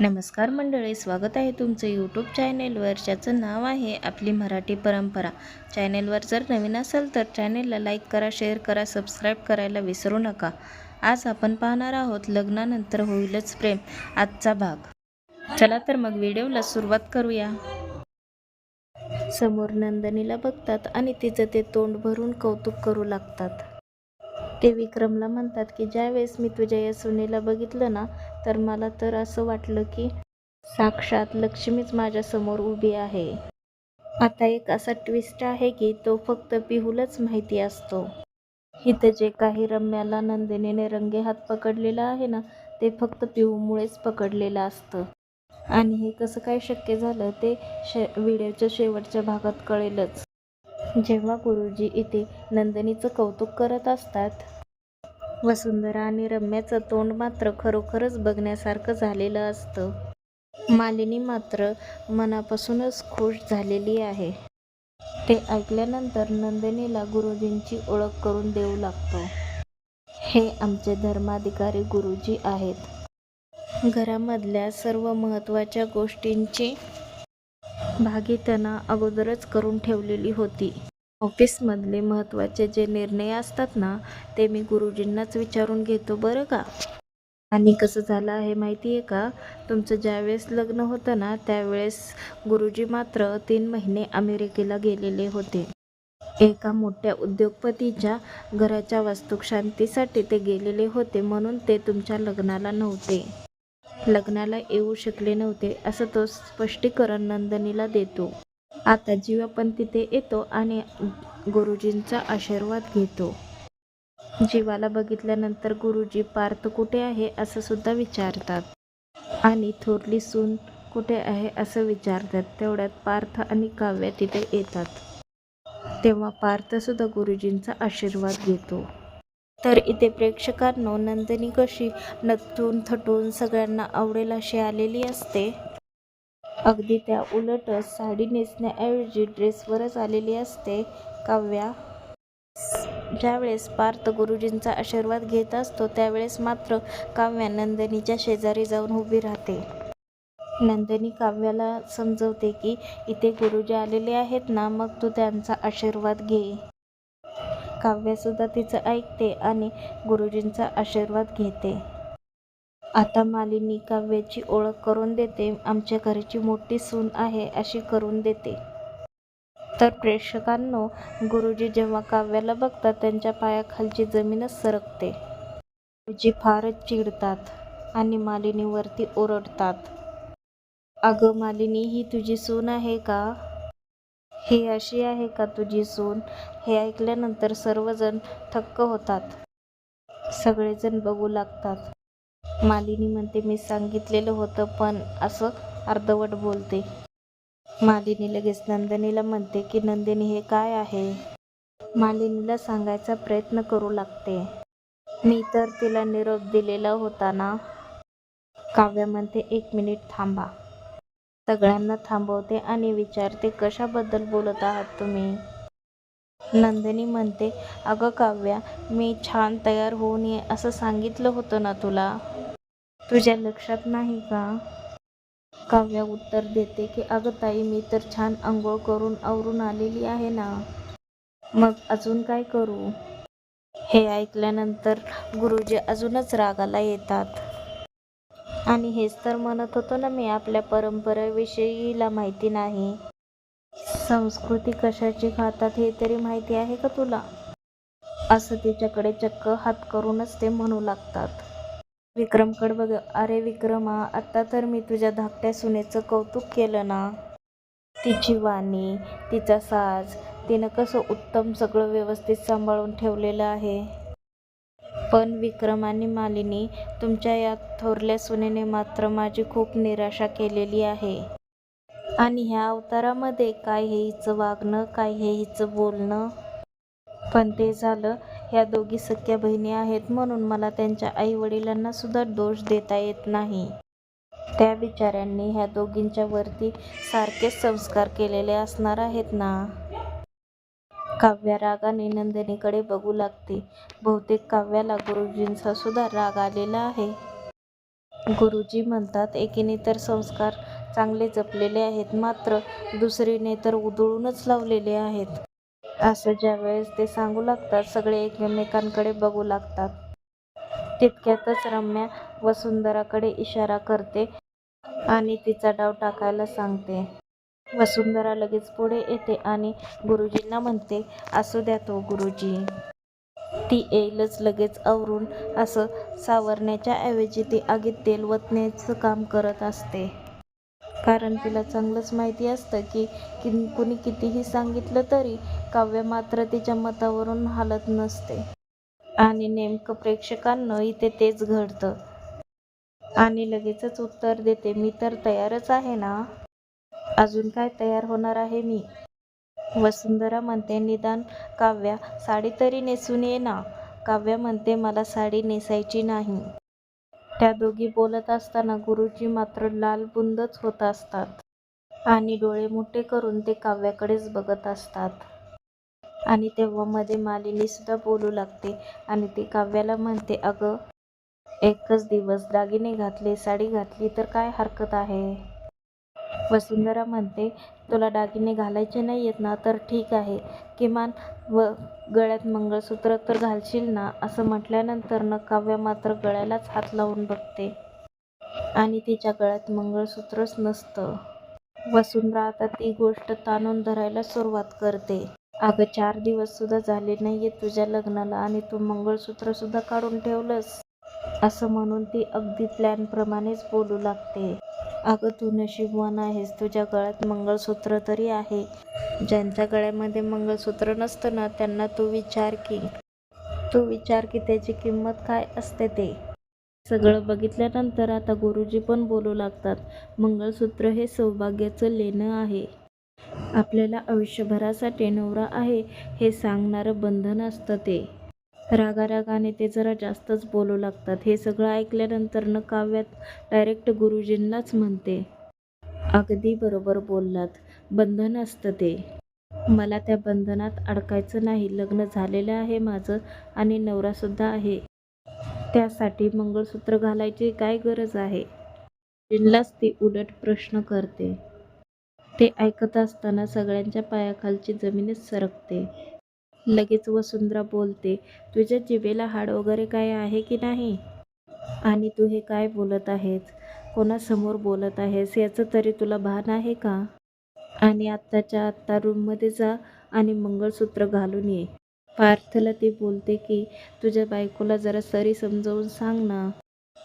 नमस्कार मंडळी स्वागत आहे तुमचं यूट्यूब चॅनेलवर ज्याचं नाव आहे आपली मराठी परंपरा. चॅनेलवर जर नवीन असाल तर चॅनेलला लाईक करा शेअर करा सबस्क्राईब करायला विसरू नका. आज आपण पाहणार आहोत लग्नानंतर होईलच प्रेम आजचा भाग. चला तर मग व्हिडिओला सुरुवात करूया. समोर नंदनीला बघतात आणि तिचं ते तोंड भरून कौतुक करू लागतात. ते विक्रमला म्हणतात की ज्यावेळेस मी तुझ्या या सुनेला बघितलं ना तर मला तर असं वाटलं की साक्षात लक्ष्मीच माझ्यासमोर उभी आहे. आता एक असा ट्विस्ट आहे की तो फक्त पिहूलाच माहिती असतो. इथं जे काही रम्याला नंदिनीने रंगे हात पकडलेला आहे ना ते फक्त पिहूमुळेच पकडलेलं असतं. आणि हे कसं काय शक्य झालं ते शे व्हिडिओच्या शेवटच्या भागात कळेलच. जेव्हा गुरुजी इथे नंदिनीचं कौतुक करत असतात. वसुंधरा आणि रम्याचं तोंड मात्र खरोखरच बघण्यासारखं झालेलं असतं. मालिनी मात्र मनापासूनच खुश झालेली आहे. ते ऐकल्यानंतर नंदिनीला गुरुजींची ओळख करून देऊ लागतो. हे आमचे धर्माधिकारी गुरुजी आहेत. घरामधल्या सर्व महत्त्वाच्या गोष्टींची भागीतना अगोदरच करून ठेवलेली होती. ऑफिसमधले महत्त्वाचे जे निर्णय असतात ना ते मी गुरुजींनाच विचारून घेतो बरं का? आणि कसं झालं आहे माहिती आहे का? तुमचं ज्यावेळेस लग्न होतं ना त्यावेळेस गुरुजी मात्र तीन महिने अमेरिकेला गेलेले होते. एका मोठ्या उद्योगपतीच्या घराच्या वास्तुशांतीसाठी ते गेलेले होते म्हणून ते तुमच्या लग्नाला नव्हते. लग्नाला येऊ शकले नव्हते असं तो स्पष्टीकरण नंदनीला देतो. आता जीवा पण तिथे येतो आणि गुरुजींचा आशीर्वाद घेतो. जीवाला बघितल्यानंतर गुरुजी पार्थ कुठे आहे? असं सुद्धा विचारतात. आणि थोरली सून कुठे आहे? असं विचारतात. तेवढ्यात पार्थ आणि काव्या तिथे येतात. तेव्हा पार्थसुद्धा गुरुजींचा आशीर्वाद घेतो. तर इथे प्रेक्षकांनो नंदिनी कशी नटून थटून सगळ्यांना आवडेल अशी आलेली असते. अगदी त्या उलटच साडी नेसण्याऐवजी ड्रेसवरच आलेली असते. काव्या ज्यावेळेस पार्थ गुरुजींचा आशीर्वाद घेत असतो त्यावेळेस मात्र काव्या नंदिनीच्या शेजारी जाऊन उभी राहते. नंदिनी काव्याला समजवते की इथे गुरुजी आलेले आहेत ना मग तू त्यांचा आशीर्वाद घे. काव्यासुद्धा तिचं ऐकते आणि गुरुजींचा आशीर्वाद घेते. आता मालिनी काव्याची ओळख करून देते. आमच्या घरीची मोठी सून आहे अशी करून देते. तर प्रेक्षकांनो गुरुजी जेव्हा काव्याला बघतात त्यांच्या पायाखालची जमीनच सरकते. गुरुजी फारच चिडतात आणि मालिनीवरती ओरडतात. अगं मालिनी ही तुझी सून आहे का? ही अशी आहे का तुझी सून? हे ऐकल्यानंतर सर्वजण थक्क होतात. सगळेजण बघू लागतात. मालिनी म्हणते मी सांगितलेलं होतं पण असं अर्धवट बोलते. मालिनी लगेच नंदिनीला म्हणते की नंदिनी हे काय आहे? मालिनीला सांगायचा प्रयत्न करू लागते. मी तर तिला निरोप दिलेला होता ना? काव्या म्हणते एक मिनिट थांबा. सगळ्यांना थांबवते आणि विचारते कशाबद्दल बोलत आहात तुम्ही? नंदिनी म्हणते अगं काव्या मी छान तयार होऊन ये असं सांगितलं होतं ना तुला? तुझ्या लक्षात नाही का? काव्या उत्तर देते की अगं ताई मी तर छान आंघोळ करून आवरून आलेली आहे ना. मग अजून काय करू? हे ऐकल्यानंतर गुरुजी अजूनच रागाला येतात. आणि हेच तर म्हणत होतो ना मी आपल्या परंपरेविषयीला माहिती नाही. संस्कृती कशाची खातात हे तरी माहिती आहे का तुला? असं तिच्याकडे चक्क हात करूनच ते म्हणू लागतात. विक्रमकडे बघ अरे विक्रमा आत्ता तर मी तुझ्या धाकट्या सुनेचं कौतुक केलं ना. तिची वाणी तिचा साज तिनं कसं उत्तम सगळं व्यवस्थित सांभाळून ठेवलेलं आहे. पण विक्रम आणि मालिनी तुमच्या या थोरल्या सुनेने मात्र माझी खूप निराशा केलेली आहे. आणि ह्या अवतारामध्ये काय हे हिचं वागणं काय हे हिचं बोलणं? पण ते झालं ह्या दोघी सख्या बहिणी आहेत म्हणून मला त्यांच्या आईवडिलांना सुद्धा दोष देता येत नाही. त्या बिचाऱ्यांनी ह्या दोघींच्या वरती सारखेच संस्कार केलेले असणार आहेत ना? काव्या रागाने नंदिनीकडे बघू लागते. बहुतेक काव्याला गुरुजींचा सुद्धा राग आलेला आहे. गुरुजी म्हणतात एकीने तर संस्कार चांगले जपलेले आहेत मात्र दुसरीने तर उधळूनच लावलेले आहेत. असं ज्यावेळेस ते सांगू लागतात सगळे एकमेकांकडे बघू लागतात. तितक्यातच रम्या वसुंधराकडे इशारा करते आणि तिचा डाव टाकायला सांगते. वसुंधरा लगेच पुढे येते आणि गुरुजींना म्हणते असू द्या तो गुरुजी. ती येईलच लगेच आवरून. असं सावरण्याच्या ऐवजी ती आगीत तेल ओतण्याचं काम करत असते. कारण तिला चांगलंच माहिती असतं की कि कुणी कितीही सांगितलं तरी काव्य मात्र तिच्या मतावरून हालत नसते. आणि नेमकं प्रेक्षकांना इथे तेच घडतं. आणि लगेचच उत्तर देते मी तर तयारच आहे ना? अजून काय तयार होणार आहे मी? वसुंधरा म्हणते निदान काव्या साडी तरी नेसून ये ना. काव्या म्हणते मला साडी नेसायची नाही. त्या दोघी बोलत असताना गुरुजी मात्र लाल बुंदच होत असतात आणि डोळे मोठे करून ते काव्याकडेच बघत असतात. आणि तेव्हा मध्ये मालिनी सुद्धा बोलू लागते आणि ती काव्याला म्हणते अगं एकच दिवस दागिने घातले साडी घातली तर काय हरकत आहे? वसुंधरा म्हणते तुला दागिने घालायचे नाही आहेत ना तर ठीक आहे. किमान व गळ्यात मंगळसूत्र तर घालशील ना? असं म्हटल्यानंतर न काव्य मात्र गळ्यालाच हात लावून बघते. आणि तिच्या गळ्यात मंगळसूत्रच नसतं. वसुंधरा आता ती गोष्ट ताणून धरायला सुरुवात करते. अगं चार दिवस सुद्धा झाले आहे तुझ्या लग्नाला आणि तू मंगळसूत्र सुद्धा काढून ठेवलंस. असं म्हणून ती अगदी प्लॅनप्रमाणेच बोलू लागते. अगं तू नशीबवान आहेस. तुझ्या गळ्यात मंगळसूत्र तरी आहे. ज्यांच्या गळ्यामध्ये मंगळसूत्र नसतं ना त्यांना तू विचार की तू विचार की त्याची किंमत काय असते ते. सगळं बघितल्यानंतर आता गुरुजी पण बोलू लागतात मंगळसूत्र हे सौभाग्याचं लेणं आहे. आपल्याला आयुष्यभरासाठी नवरा आहे हे सांगणारं बंधन असतं ते. रागारागाने ते जरा जास्तच बोलू लागतात. हे सगळं ऐकल्यानंतर न काव्यात डायरेक्ट गुरुजींनाच म्हणते अगदी बरोबर बोललात. बंधन असतं ते. मला त्या बंधनात अडकायचं नाही. लग्न झालेलं आहे माझं आणि नवरासुद्धा आहे. त्यासाठी मंगळसूत्र घालायची काय गरज आहे? जिनलाच ती उलट प्रश्न करते. ते ऐकत असताना सगळ्यांच्या पायाखालची जमीनच सरकते. लगेच वसुंधरा बोलते तुझ्या जिभेला हाड वगैरे काय आहे की नाही? आणि तू हे काय बोलत आहेस? कोणासमोर बोलत आहेस? याचं तरी तुला भान आहे का? आणि आत्ताच्या आत्ता रूममध्ये जा आणि मंगळसूत्र घालून ये. पार्थला ती बोलते की तुझ्या बायकोला जरा सरी समजावून सांग ना.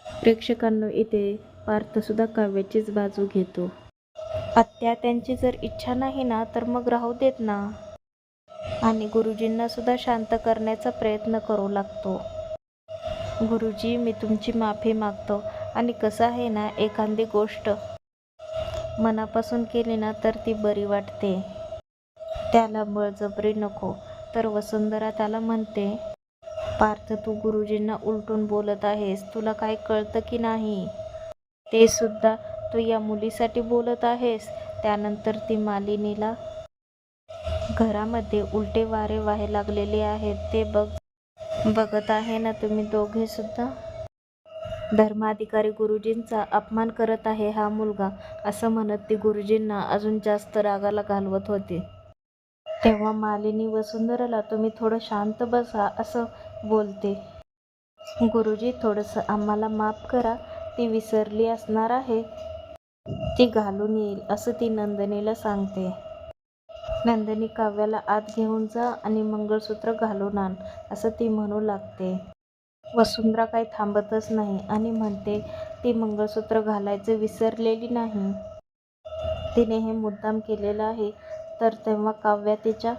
प्रेक्षकांना इथे पार्थसुद्धा काव्याचीच बाजू घेतो. आत्या त्यांची जर इच्छा नाही ना तर मग राहू देत ना. आणि गुरुजींना सुद्धा शांत करण्याचा प्रयत्न करू लागतो. गुरुजी मी तुमची माफी मागतो. आणि कसं आहे ना एखादी गोष्ट मनापासून केली ना तर ती बरी वाटते. त्याला बळजबरी नको. तर वसुंधरा त्याला म्हणते पार्थ तू गुरुजींना उलटून बोलत आहेस. तुला काय कळतं की नाही? ते सुद्धा तू या मुलीसाठी बोलत आहेस. त्यानंतर ती मालिनीला घरामध्ये उलटे वारे वाहे लागलेले आहेत. ते बघ बघत आहे ना तुम्ही दोघे सुद्धा? धर्माधिकारी गुरुजींचा अपमान करत आहे हा मुलगा असं म्हणत ती गुरुजींना अजून जास्त रागाला घालवत होती. तेव्हा मालिनी वसुंधराला तुम्ही थोडं शांत बसा असं बोलते. गुरुजी थोडंसं आम्हाला माफ करा ती विसरली असणार आहे. ती घालून येईल असं ती नंदिनीला सांगते. नंदिनी काव्याला आत घेऊन जा आणि मंगळसूत्र घालून आण असं ती म्हणू लागते. वसुंधरा काही थांबतच नाही आणि म्हणते ती मंगळसूत्र घालायचं विसरलेली नाही. तिने हे मुद्दाम केलेलं आहे तर तेव्हा काव्या तिच्या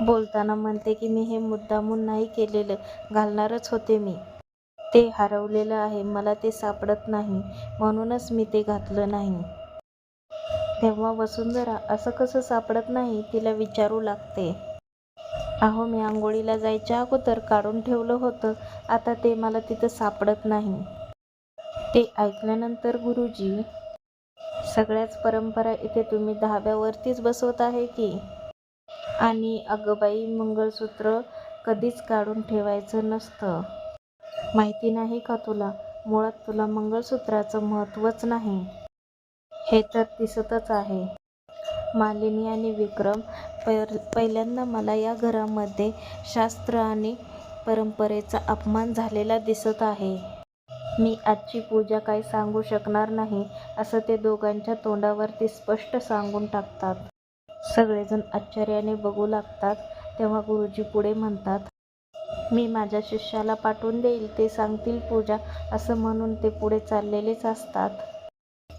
बोलताना म्हणते की मी हे मुद्दामून नाही केलेलं घालणारच होते मी. ते हरवलेलं आहे मला ते सापडत नाही म्हणूनच मी ते घातलं नाही. तेव्हा वसुंधरा असं कसं सापडत नाही तिला विचारू लागते. अहो मी आंघोळीला जायच्या अगोदर काढून ठेवलं होतं. आता ते मला तिथं सापडत नाही. ते ऐकल्यानंतर गुरुजी सगळ्याच परंपरा इथे तुम्ही दहाव्यावरतीच बसवत आहे की? आणि अगबाई मंगळसूत्र कधीच काढून ठेवायचं नसतं. माहिती नाही का तुला? मुळात तुला मंगळसूत्राचं महत्त्वच नाही. हे तर दिसतच आहे. मालिनी आणि विक्रम पर पहिल्यांदा मला या घरामध्ये शास्त्र आणि परंपरेचा अपमान झालेला दिसत आहे. मी आजची पूजा काही सांगू शकणार नाही असं ते दोघांच्या तोंडावरती स्पष्ट सांगून टाकतात. सगळेजण आश्चर्याने बघू लागतात तेव्हा गुरुजी पुढे म्हणतात मी माझ्या शिष्याला पाठवून देईल ते सांगतील पूजा असं म्हणून ते पुढे चाललेलेच असतात.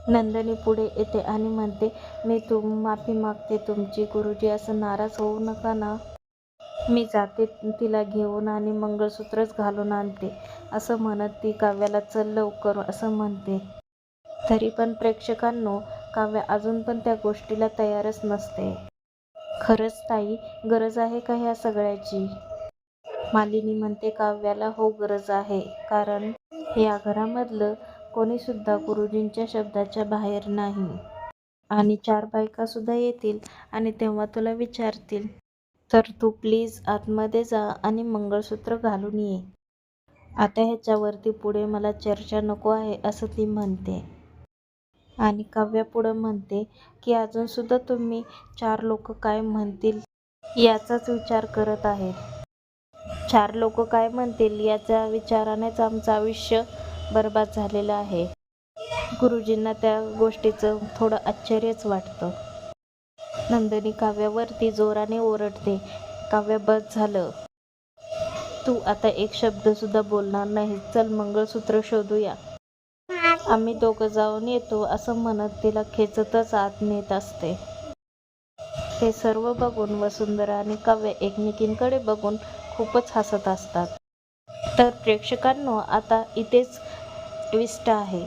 नंदनी पुढे येते आणि म्हणते मी तुम माफी मागते तुमची गुरुजी असं नाराज होऊ नका ना. मी जाते तिला घेऊन आणि मंगळसूत्रच घालून आणते. असं म्हणत ती काव्याला चल लवकर असं म्हणते. तरी पण प्रेक्षकांनो काव्य अजून पण त्या गोष्टीला तयारच नसते. खरंच ताई गरज आहे का ह्या सगळ्याची? मालिनी म्हणते काव्याला हो गरज आहे. कारण या घरामधलं कोणीसुद्धा गुरुजींच्या शब्दाच्या बाहेर नाही. आणि चार बायकासुद्धा येतील आणि तेव्हा तुला विचारतील तर तू प्लीज आतमध्ये जा आणि मंगळसूत्र घालून ये. आता ह्याच्यावरती पुढे मला चर्चा नको आहे असं ती म्हणते. आणि काव्या पुढं म्हणते की अजूनसुद्धा तुम्ही चार लोक काय म्हणतील याचाच विचार करत आहेत. चार लोक काय म्हणतील याच्या विचारानेच आमचं आयुष्य बर्बाद झालेलं आहे. गुरुजींना त्या गोष्टीचं थोडं आश्चर्यच वाटतं. नंदिनी काव्यावरती जोराने ओरडते काव्य बस झालं. तू आता एक शब्द सुद्धा बोलणार नाही चल मंगळसूत्र शोधूया. आम्ही दोघं जाऊन येतो असं म्हणत तिला खेचतच आत नेत असते. ते सर्व बघून वसुंधरा आणि काव्य एकमेकींकडे बघून खूपच हसत असतात. तर प्रेक्षकांनो आता इथेच ट्विस्ट आहे.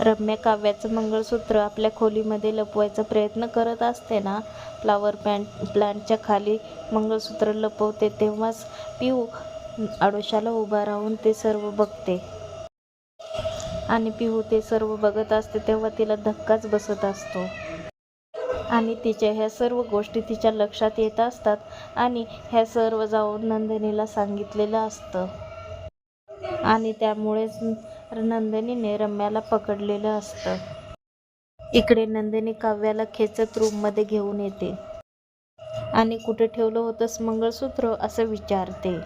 रम्या काव्याचं मंगळसूत्र आपल्या खोलीमध्ये लपवायचा प्रयत्न करत असते ना? फ्लावर पॅन्ट प्लांटच्या खाली मंगळसूत्र लपवते तेव्हाच पिऊ आडोशाला उभा राहून ते सर्व बघते. आणि पिहू ते सर्व बघत असते तेव्हा तिला धक्काच बसत असतो. आणि तिच्या ह्या सर्व गोष्टी तिच्या लक्षात येत असतात आणि ह्या सर्व जाऊन नंदिनीला सांगितलेलं असतं. आणि त्यामुळेच तर नंदिनीने रम्याला पकडलेलं असतं. इकडे नंदिनी काव्याला खेचत रूममध्ये घेऊन येते. आणि कुठे ठेवलं होतंस मंगळसूत्र? असं विचारते.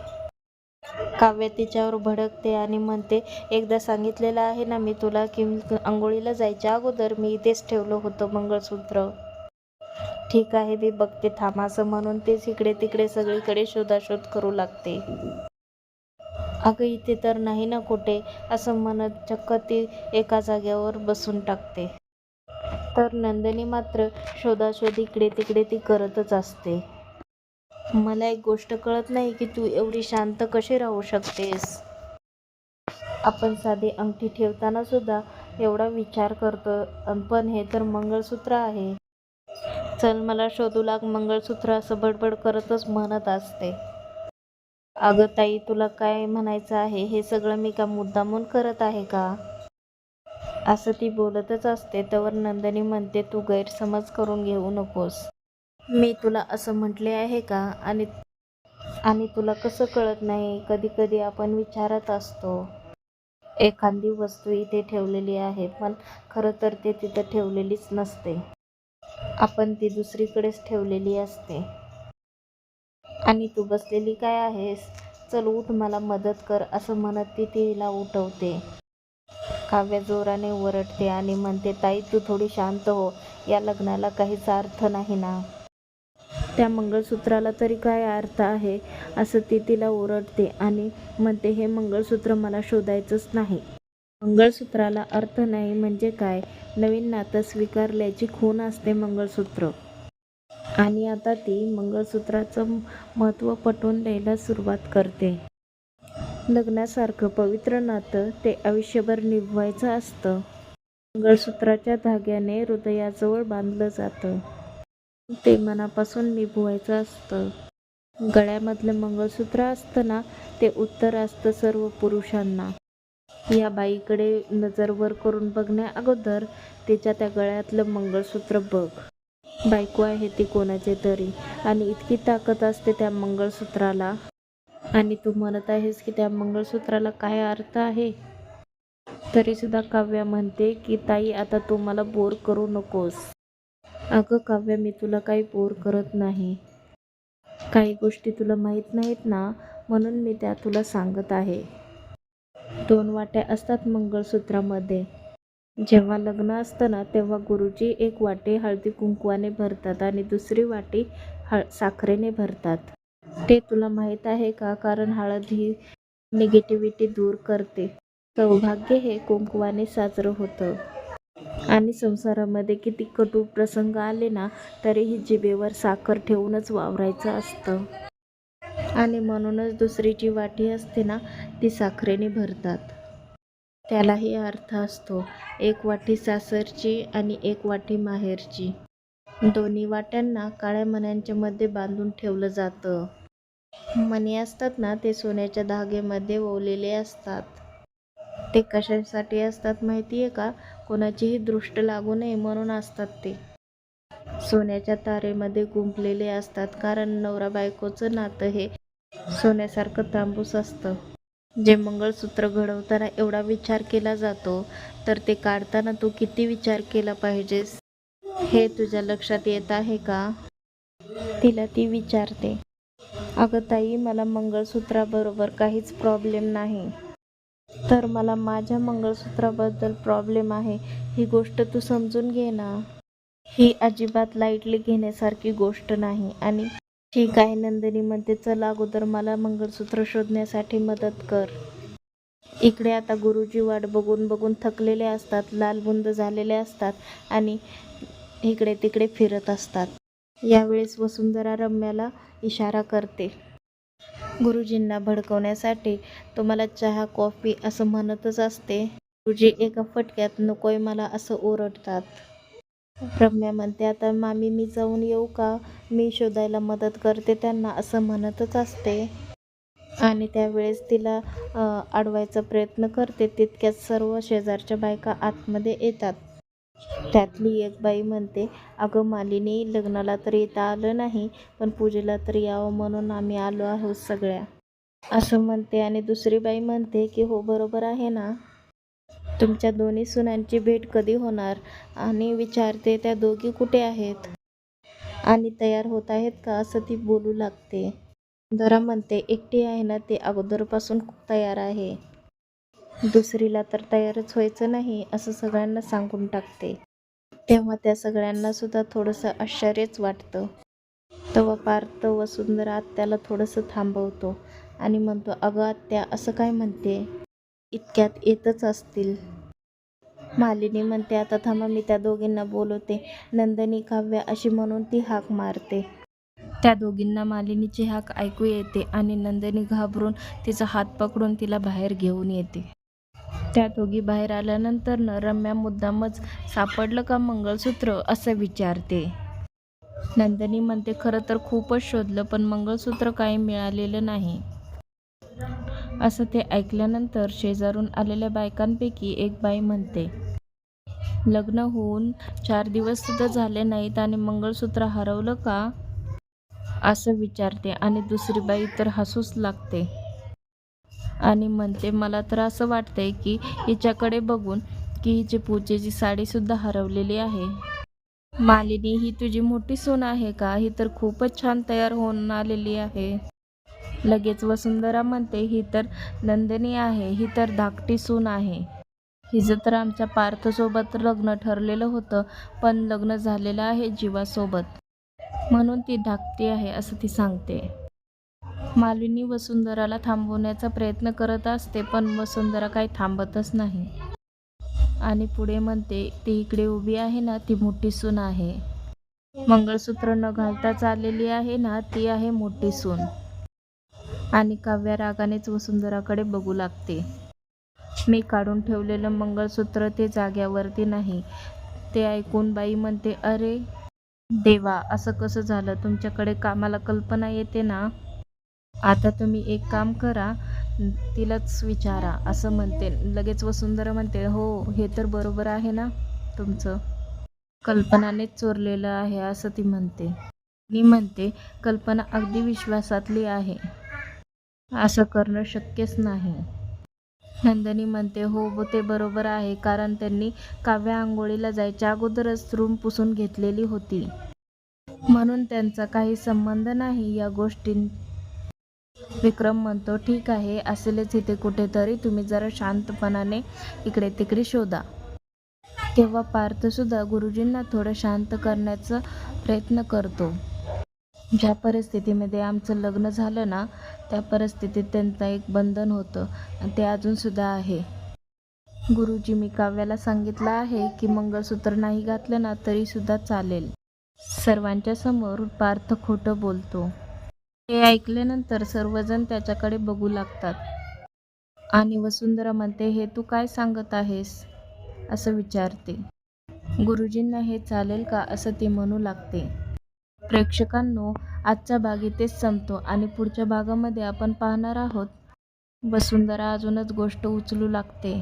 काव्य तिच्यावर भडकते आणि म्हणते एकदा सांगितलेलं आहे ना मी तुला की आंघोळीला जायच्या अगोदर मी इथेच ठेवलं होतं मंगळसूत्र. ठीक आहे मी बघते थांब असं म्हणून तेच इकडे तिकडे सगळीकडे शोधाशोध करू लागते. अगं इथे तर नाही ना कुठे असं म्हणत चक्क ती एका जाग्यावर बसून टाकते. तर नंदिनी मात्र शोधाशोध इकडे तिकडे ती करतच असते. मला एक गोष्ट कळत नाही की तू एवढी शांत कशी राहू शकतेस? आपण साधी अंगठी ठेवताना सुद्धा एवढा विचार करतो पण हे तर मंगळसूत्र आहे. चल मला शोधू लाग मंगळसूत्र असं बडबड करतच म्हणत असते. अगं ताई तुला काय म्हणायचं आहे? हे सगळं मी का मुद्दामून करत आहे का? असं ती बोलतच असते. तवर नंदिनी म्हणते तू गैरसमज करून घेऊ नकोस. मी तुला असं म्हटले आहे का? आणि आणि तुला कसं कळत नाही? कधी कधी आपण विचारत असतो. एखादी वस्तू इथे ठेवलेली आहे पण खरं तर ते तिथं ठेवलेलीच नसते. आपण ती दुसरीकडेच ठेवलेली असते. आणि तू बसलेली काय आहेस? चल उठ मला मदत कर असं म्हणत ती तिला उठवते. काव्य जोराने ओरडते आणि म्हणते ताई तू थोडी शांत हो या लग्नाला काहीच अर्थ नाही ना. त्या मंगळसूत्राला तरी काय अर्थ आहे असं ती तिला ओरडते आणि म्हणते हे मंगळसूत्र मला शोधायचंच नाही. मंगळसूत्राला अर्थ नाही म्हणजे काय? नवीन नातं स्वीकारल्याची खून असते मंगळसूत्र. आणि आता ती मंगळसूत्राचं महत्त्व पटवून द्यायला सुरुवात करते. लग्नासारखं पवित्र नातं ते आयुष्यभर निभवायचं असतं. मंगळसूत्राच्या धाग्याने हृदयाजवळ बांधलं जातं. ते मनापासून निभवायचं असतं. गळ्यामधलं मंगळसूत्र असतं ना ते उत्तर असतं सर्व पुरुषांना. या बाईकडे नजर वर करून बघण्या अगोदर तिच्या त्या गळ्यातलं मंगळसूत्र बघ. बायको आहे ती कोणाचे तरी. आणि इतकी ताकद असते त्या मंगळसूत्राला. आणि तू म्हणत आहेस की त्या मंगळसूत्राला काय अर्थ आहे? तरीसुद्धा काव्या म्हणते की ताई आता तू मला बोर करू नकोस. अगं काव्या मी तुला काही बोर करत नाही. काही गोष्टी तुला माहीत नाहीत ना म्हणून मी त्या तुला सांगत आहे. दोन वाट्या असतात मंगळसूत्रामध्ये. जेव्हा लग्न असतं ना तेव्हा गुरुजी एक वाटी हळदी कुंकवाने भरतात आणि दुसरी वाटी हळ साखरेने भरतात. ते तुला माहीत आहे का? कारण हळद ही निगेटिव्हिटी दूर करते. सौभाग्य हे कुंकवाने साजरं होतं. आणि संसारामध्ये किती कटू प्रसंग आले ना तरीही जिभेवर साखर ठेवूनच वावरायचं असतं. आणि म्हणूनच दुसरी जी वाटी असते ना ती साखरेने भरतात. त्यालाही अर्थ असतो. एक वाटी सासरची आणि एक वाटी माहेरची. दोन्ही वाट्यांना काळ्या मण्यांच्या मध्ये बांधून ठेवलं जातं. मणी असतात ना ते सोन्याच्या धागेमध्ये ओवलेले असतात. ते कशासाठी असतात माहिती आहे का? कोणाचीही दृष्ट लागू नये म्हणून असतात ते. सोन्याच्या तारेमध्ये गुंपलेले असतात कारण नवरा बायकोचं नातं हे सोन्यासारखं तांबूस असतं. जे मंगळसूत्र घडवताना एवढा विचार केला जातो तर ते काढताना तू किती विचार केला पाहिजेस? हे तुझ्या लक्षात येत आहे का? तिला ती विचारते. अगं ताई मला मंगळसूत्राबरोबर काहीच प्रॉब्लेम नाही. तर मला माझ्या मंगळसूत्राबद्दल प्रॉब्लेम आहे ही गोष्ट तू समजून घे ना. ही अजिबात लाईटली घेण्यासारखी गोष्ट नाही आणि ठीक आहे नंदिनी म्हणते चल अगोदर मला मंगळसूत्र शोधण्यासाठी मदत कर. इकडे आता गुरुजी वाट बघून बघून थकलेले असतात लालबुंद झालेले असतात आणि इकडे तिकडे फिरत असतात. यावेळेस वसुंधरा रम्याला इशारा करते गुरुजींना भडकवण्यासाठी तुम्हाला चहा कॉफी असं म्हणतच असते. गुरुजी एका फटक्यात नकोय मला असं ओरडतात. रम्या म्हणते आता मामी मी जाऊन येऊ का? मी शोधायला मदत करते त्यांना असं म्हणतच असते. आणि त्यावेळेस तिला अडवायचा प्रयत्न करते. तितक्यात सर्व शेजारच्या बायका आतमध्ये येतात. त्यातली एक बाई म्हणते अगं मालिनी लग्नाला तर येता आलं नाही पण पूजेला तर यावं म्हणून आम्ही आलो आहोत सगळ्या असं म्हणते. आणि दुसरी बाई म्हणते की हो बरोबर आहे ना? तुमच्या दोन्ही सुनांची भेट कधी होणार? आणि विचारते त्या दोघी कुठे आहेत? आणि तयार होत आहेत का असं ती बोलू लागते. जरा म्हणते एकटी आहे ना ते अगोदरपासून खूप तयार आहे. दुसरीला तर तयारच व्हायचं नाही असं सगळ्यांना सांगून टाकते. तेव्हा त्या सगळ्यांना सुद्धा थोडंसं आश्चर्यच वाटतं. तेव्हा पार्थ वसुंधरा आत्याला थोडंसं थांबवतो आणि म्हणतो अगं आत्या असं काय म्हणते? इतक्यात येतच असतील. मालिनी म्हणते आता थांबा मी त्या दोघींना बोलवते. नंदनी काव्य अशी म्हणून ती हाक मारते. त्या दोघींना मालिनीची हाक ऐकू येते आणि नंदिनी घाबरून तिचा हात पकडून तिला बाहेर घेऊन येते. त्या दोघी बाहेर आल्यानंतर न रम्या मुद्दामच सापडलं का मंगळसूत्र? असं विचारते. नंदिनी म्हणते खरं तर खूपच शोधलं पण मंगळसूत्र काही मिळालेलं नाही. असं ते ऐकल्यानंतर शेजारून आलेल्या बायकांपैकी एक बाई म्हणते लग्न होऊन चार दिवस सुद्धा झाले नाहीत आणि मंगळसूत्र हरवलं का? असं विचारते आणि दुसरी बाई तर हसूच लागते. आणि म्हणते मला तर असं वाटतंय की हिच्याकडे बघून की हिची पूजेची साडीसुद्धा हरवलेली आहे. मालिनी ही तुझी मोठी सून आहे का? ही तर खूपच छान तयार होऊन आलेली आहे. लगेच वसुंधरा म्हणते ही तर नंदिनी आहे. ही तर धाकटी सून आहे. हिचं तर आमच्या पार्थसोबत लग्न ठरलेलं होतं पण लग्न झालेलं आहे जीवासोबत. म्हणून ती धाकटी आहे असं ती सांगते. मालिनी वसुंधराला थांबवण्याचा प्रयत्न करत असते पण वसुंधरा काही थांबतच नाही. आणि पुढे म्हणते ती इकडे उभी आहे ना ती मोठी सून आहे. मंगळसूत्र न घालताच आलेली आहे ना ती आहे मोठी सून. आणि काव्या रागानेच वसुंधराकडे बघू लागते. मी काढून ठेवलेलं मंगळसूत्र ते जाग्यावरती नाही. ते ऐकून बाई म्हणते अरे देवा असं कसं झालं? तुमच्याकडे कामाला कल्पना येते ना? आता तुम्ही एक काम करा तिलाच विचारा असं म्हणते. लगेच वसुंधरा म्हणते हो हे तर बरोबर आहे ना तुमचं? कल्पनानेच चोरलेलं आहे असं ती म्हणते. मी म्हणते कल्पना अगदी विश्वासातली आहे. असं करणं शक्यच नाही. नंदनी म्हणते हो ते बरोबर आहे कारण त्यांनी काव्या आंघोळीला जायच्या अगोदरच रूम पुसून घेतलेली होती. म्हणून त्यांचा काही संबंध नाही या गोष्टीं विक्रम म्हणतो ठीक आहे असेलच इथे कुठेतरी तुम्ही जरा शांतपणाने इकडे तिकडे शोधा. तेव्हा पार्थसुद्धा गुरुजींना थोडं शांत करण्याचा प्रयत्न करतो. ज्या परिस्थितीमध्ये आमचं लग्न झालं ना त्या परिस्थितीत त्यांचं एक बंधन होतं आणि ते अजूनसुद्धा आहे. गुरुजी मी काव्याला सांगितलं आहे की मंगळसूत्र नाही घातलं ना तरीसुद्धा चालेल. सर्वांच्या समोर पार्थ खोटं बोलतो. हे ऐकल्यानंतर सर्वजण त्याच्याकडे बघू लागतात. आणि वसुंधरा म्हणते हे तू काय सांगत आहेस? असं विचारते. गुरुजींना हे चालेल का? असं ती म्हणू लागते. प्रेक्षकांनो आजचा भाग इथेच संपतो आणि पुढच्या भागामध्ये आपण पाहणार आहोत. वसुंधरा अजूनच गोष्ट उचलू लागते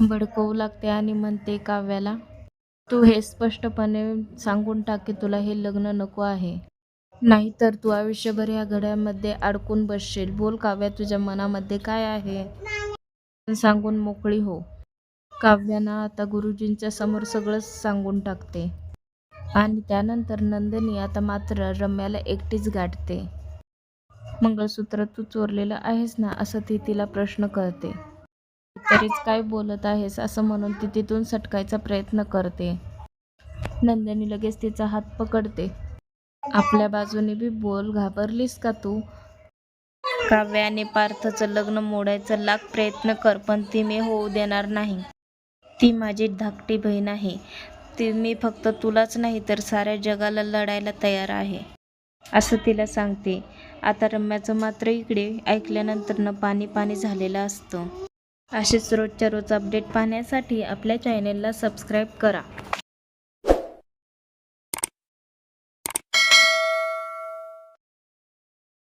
भडकवू लागते आणि म्हणते काव्याला तू हे स्पष्टपणे सांगून टाक की तुला हे लग्न नको आहे. नाहीतर तू आयुष्यभर या घड्यामध्ये अडकून बसशील. बोल काव्या तुझ्या मनामध्ये काय आहे? सांगून मोकळी हो. काव्यानं आता गुरुजींच्या समोर सगळंच सांगून टाकते. आणि त्यानंतर नंदिनी आता मात्र रम्याला एकटीच गाठते. मंगळसूत्र तू चोरलेलं आहेस ना असं ती तिला प्रश्न करते. तरीच काय बोलत आहेस असं म्हणून ती तिथून सटकायचा प्रयत्न करते. नंदिनी लगेच तिचा हात पकडते. आपल्या बाजूने बी बोल घाबरलीस का तू? काव्याने पार्थचं लग्न मोडायचा लाख प्रयत्न कर पण ती मी होऊ देणार नाही. ती माझी धाकटी बहीण आहे. ती मी फक्त तुलाच नाही तर साऱ्या जगाला लढायला तयार आहे. असं तिला सांगते. आता रम्याचं मात्र इकडे ऐकल्यानंतरनं पाणी पाणी झालेलं असतं. असेच रोजच्या रोज अपडेट पाहण्यासाठी आपल्या चॅनेलला सबस्क्राईब करा.